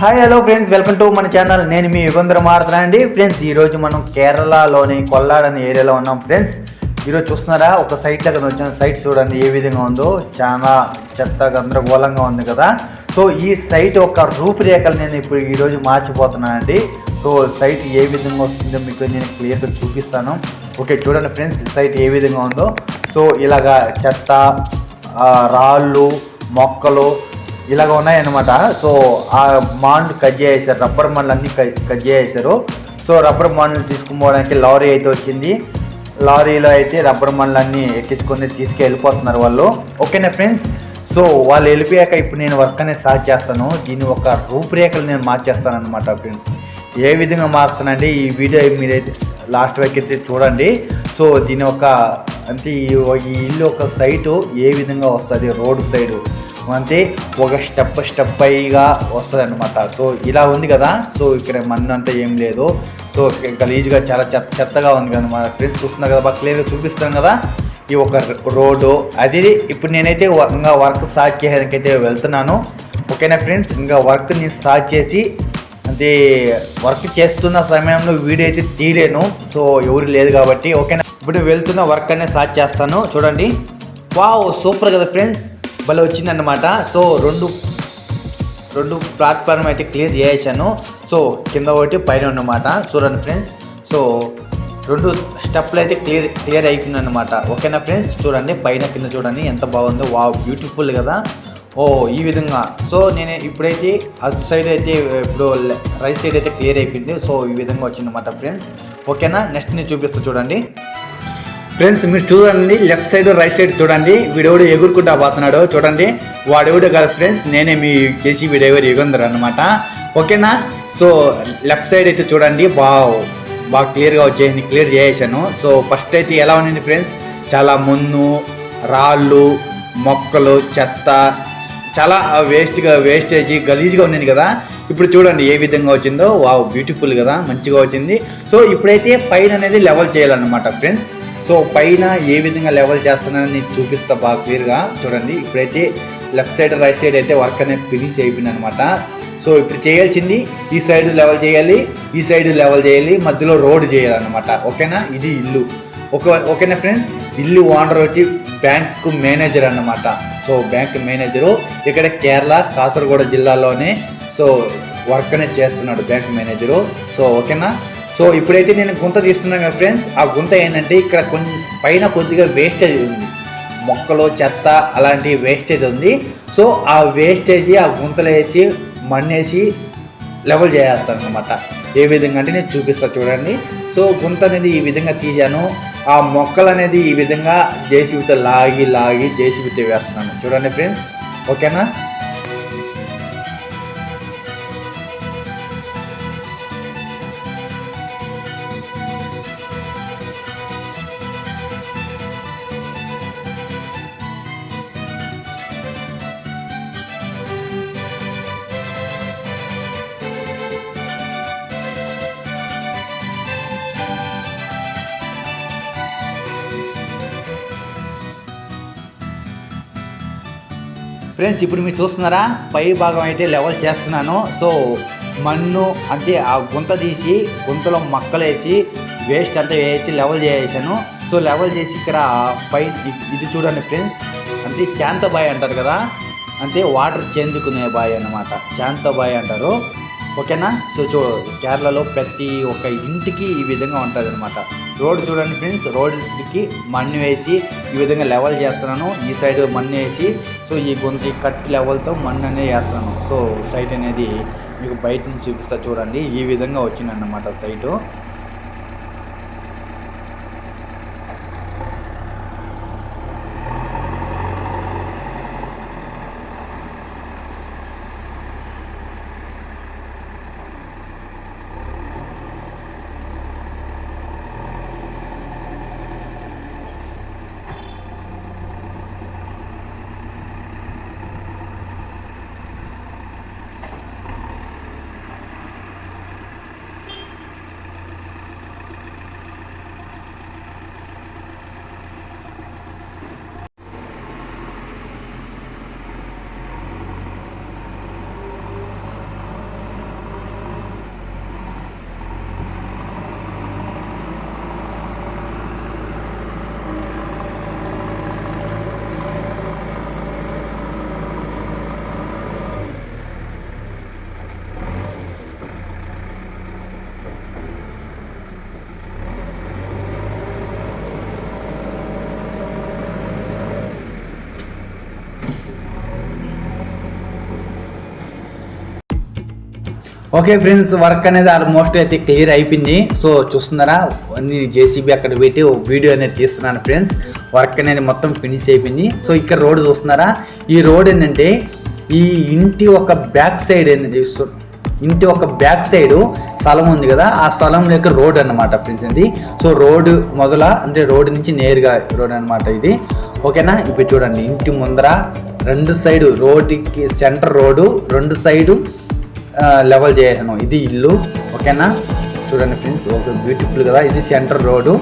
Hi hello friends welcome to మన channel నేను మీ యుగంధర మారుతున్నా అండి. ఫ్రెండ్స్ ఈరోజు మనం కేరళలోని కొల్లాడ్ అనే ఏరియాలో ఉన్నాం. ఫ్రెండ్స్ ఈరోజు చూస్తున్నారా? ఒక సైట్ దగ్గర వచ్చిన సైట్ చూడండి. ఏ విధంగా ఉందో? చాలా చెత్త గందరగోళంగా ఉంది కదా. సో ఈ సైట్ యొక్క రూపురేఖలు నేను ఇప్పుడు ఈరోజు మార్చిపోతున్నానండి సో సైట్ ఏ విధంగా వస్తుందో మీకు నేను క్లియర్గా చూపిస్తాను. ఓకే చూడండి ఫ్రెండ్స్ సైట్ ఏ విధంగా ఉందో. సో ఇలాగా చెత్త రాళ్ళు మొక్కలు ఇలాగ ఉన్నాయన్నమాట. సో ఆ మాండ్ కట్ చేసేసారు రబ్బర్ మాండ్లు అన్ని కట్ చేసేసారు సో రబ్బర్ మాండ్లు తీసుకుపోవడానికి లారీ అయితే వచ్చింది. లారీలో అయితే రబ్బర్ మాండ్లు అన్ని ఎక్కించుకొని తీసుకెళ్ళిపోతున్నారు వాళ్ళు. ఓకేనా ఫ్రెండ్స్? సో వాళ్ళు వెళ్ళిపోయాక ఇప్పుడు నేను వర్క్ అనేది స్టార్ట్ చేస్తాను. దీని ఒక రూపురేఖలు నేను మార్చేస్తాను అనమాట ఫ్రెండ్స్. ఏ విధంగా మారుస్తానండి ఈ వీడియో మీరైతే లాస్ట్ వరకు అయితే చూడండి. సో దీని ఒక అంటే ఈ ఈ ఇల్లు ఒక సైటు ఏ విధంగా వస్తుంది? Road side. అంటే ఒక స్టెప్ స్టెప్ అయ్యిగా వస్తుంది అనమాట సో ఇలా ఉంది కదా. సో ఇక్కడ మన్ను అంటే ఏం లేదు. సో గలీజ్గా చాలా చెత్త చెత్తగా ఉంది కదా మన ఫ్రెండ్స్ చూస్తున్నారు కదా బాగా క్లియర్గా చూపిస్తాను కదా. ఈ ఒక రోడ్డు అది ఇప్పుడు నేనైతే వ- ఇంకా వర్క్ స్టార్ట్ చేయడానికి అయితే వెళ్తున్నాను. ఓకేనా ఫ్రెండ్స్? ఇంకా వర్క్ నేను స్టార్ట్ చేసి అంటే వర్క్ చేస్తున్న సమయంలో వీడియో అయితే తీయలేను. సో ఎవరు లేదు కాబట్టి ఓకేనా? ఇప్పుడు వెళ్తున్న వర్క్ అనేది స్టార్ట్ చేస్తాను. చూడండి. వావ్ సూపర్ కదా ఫ్రెండ్స్. భలే వచ్చిందన్నమాట. సో రెండు రెండు ప్లాట్ఫామ్ అయితే క్లియర్ చేసేసాను. సో కింద ఒకటి పైన ఉన్నమాట చూడండి ఫ్రెండ్స్ సో రెండు స్టెప్లు అయితే క్లియర్ క్లియర్ అయిపోయిందనమాట ఓకేనా ఫ్రెండ్స్ చూడండి పైన కింద చూడండి ఎంత బాగుందో. వావ్ బ్యూటిఫుల్ కదా. ఓ ఈ విధంగా. సో నేను ఇప్పుడైతే అటు సైడ్ అయితే ఇప్పుడు రైట్ సైడ్ అయితే క్లియర్ అయిపోయింది. సో ఈ విధంగా వచ్చిందన్నమాట ఫ్రెండ్స్ ఓకేనా? నెక్స్ట్ నేను చూపిస్తా చూడండి. ఫ్రెండ్స్ మీరు చూడండి లెఫ్ట్ సైడ్ రైట్ సైడ్ చూడండి. వీడెవడు ఎగురుకుంటా పోతున్నాడు చూడండి. వాడెవడు కాదు ఫ్రెండ్స్ నేనే మీ చేసి వీడెవరు యుగంధర్ అనమాట ఓకేనా? సో లెఫ్ట్ సైడ్ అయితే చూడండి. బాగా బాగా క్లియర్గా వచ్చేసింది క్లియర్ చేసేసాను. సో ఫస్ట్ అయితే ఎలా ఉండింది ఫ్రెండ్స్? చాలా మున్ను రాళ్ళు మొక్కలు చెత్త చాలా వేస్ట్గా వేస్టేజ్ గలీజ్గా ఉన్నది కదా. ఇప్పుడు చూడండి ఏ విధంగా వచ్చిందో. వావ్ బ్యూటిఫుల్ కదా మంచిగా వచ్చింది. సో ఇప్పుడైతే పైన అనేది లెవెల్ చేయాలన్నమాట ఫ్రెండ్స్. సో పైన ఏ విధంగా లెవెల్ చేస్తున్నానని నేను చూపిస్తా బాగా క్లియర్గా చూడండి ఇప్పుడైతే లెఫ్ట్ సైడ్ రైట్ సైడ్ అయితే వర్క్ అనేది ఫినిష్ అయిపోయింది అనమాట సో ఇప్పుడు చేయాల్సింది ఈ సైడ్ లెవెల్ చేయాలి ఈ సైడ్ లెవెల్ చేయాలి మధ్యలో రోడ్ చేయాలన్నమాట. ఓకేనా? ఇది ఇల్లు. ఒక ఓకేనా ఫ్రెండ్స్ ఇల్లు ఓనర్ వచ్చి బ్యాంక్ మేనేజర్ అన్నమాట. సో బ్యాంక్ మేనేజరు ఇక్కడ కేరళ కాసరగూడ జిల్లాలోనే సో వర్క్ అనేది చేస్తున్నాడు బ్యాంక్ మేనేజరు సో ఓకేనా? సో ఇప్పుడైతే నేను గుంత తీస్తున్నాను కదా ఫ్రెండ్స్ ఆ గుంత ఏంటంటే ఇక్కడ కొంచెం పైన కొద్దిగా వేస్టేజ్ ఉంది. మొక్కలు చెత్త అలాంటి వేస్టేజ్ ఉంది. సో ఆ వేస్టేజ్ ఆ గుంతలో వేసి మన్నేసి లెవెల్ చేస్తాను అనమాట ఏ విధంగా అంటే నేను చూపిస్తాను చూడండి. సో గుంత అనేది ఈ విధంగా తీశాను. ఆ మొక్కలు అనేది ఈ విధంగా జేసీబీతో లాగి లాగి జేసీబీతో వేస్తున్నాను. చూడండి ఫ్రెండ్స్ ఓకేనా? ఫ్రెండ్స్ ఇప్పుడు మీరు చూస్తున్నారా? పై భాగం అయితే లెవెల్ చేస్తున్నాను. సో మన్ను అంటే ఆ గుంత తీసి గుంతలో మొక్కలు వేసి వేస్ట్ అంతా వేసి లెవెల్ చేసాను సో లెవెల్ చేసి ఇక్కడ పై ఇది చూడండి ఫ్రెండ్స్ అంటే చాంత బాయ్ అంటారు కదా? అంటే వాటర్ చేందుకునే బాయ్ అన్నమాట. చాంత బాయ్ అంటారు. ఓకేనా? సో చూ కేరళలో ప్రతి ఒక్క ఇంటికి ఈ విధంగా ఉంటుంది అనమాట రోడ్డు చూడండి ఫ్రెండ్స్ రోడ్కి మన్ను వేసి ఈ విధంగా లెవెల్ చేస్తున్నాను. ఈ సైడ్ మన్ను వేసి సో ఈ గొంతు కట్ లెవెల్తో మన్ను అనేది వేస్తున్నాను. సో సైట్ అనేది మీకు బయట నుంచి చూపిస్తా చూడండి. ఈ విధంగా వచ్చిందన్నమాట సైటు. ఓకే ఫ్రెండ్స్ వర్క్ అనేది ఆల్మోస్ట్ అయితే క్లియర్ అయిపోయింది. సో చూస్తున్నారా నేను జేసీబీ అక్కడ పెట్టి వీడియో అనేది తీస్తున్నాను ఫ్రెండ్స్ వర్క్ అనేది మొత్తం ఫినిష్ అయిపోయింది. సో ఇక్కడ రోడ్ చూస్తున్నారా? ఈ రోడ్ ఏంటంటే ఈ ఇంటి ఒక బ్యాక్ సైడ్ ఏంటంటే ఇంటి ఒక బ్యాక్ సైడ్ స్థలం ఉంది కదా ఆ స్థలం యొక్క రోడ్ అనమాట ఫ్రెండ్స్ ఇది సో రోడ్ మొదల అంటే రోడ్ నుంచి నేరుగా రోడ్ అనమాట ఇది. ఓకేనా ఇప్పుడు చూడండి ఇంటి ముందర రెండు సైడు రోడ్డుకి సెంటర్ రోడ్డు రెండు సైడు లెవెల్ చేసాను ఇది ఇల్లు ఓకేనా? చూడండి ఫ్రెండ్స్ ఒక బ్యూటిఫుల్ కదా? ఇది సెంటర్ రోడ్డు.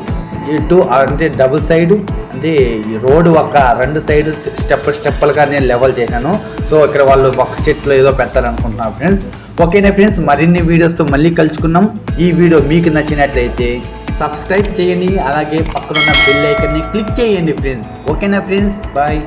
ఇటు అంటే డబుల్ సైడ్ అంటే ఈ రోడ్డు ఒక రెండు సైడ్ స్టెప్ స్టెప్పులుగా నేను లెవెల్ చేశాను. సో ఇక్కడ వాళ్ళు ఒక చెట్లు ఏదో పెడతారనుకుంటున్నాను ఫ్రెండ్స్. ఓకేనా ఫ్రెండ్స్? మరిన్ని వీడియోస్తో మళ్ళీ కలుసుకున్నాం ఈ వీడియో మీకు నచ్చినట్లయితే సబ్స్క్రైబ్ చేయండి. అలాగే పక్కన ఉన్న బెల్ ఐకన్ని క్లిక్ చేయండి ఫ్రెండ్స్. ఓకేనా ఫ్రెండ్స్? బాయ్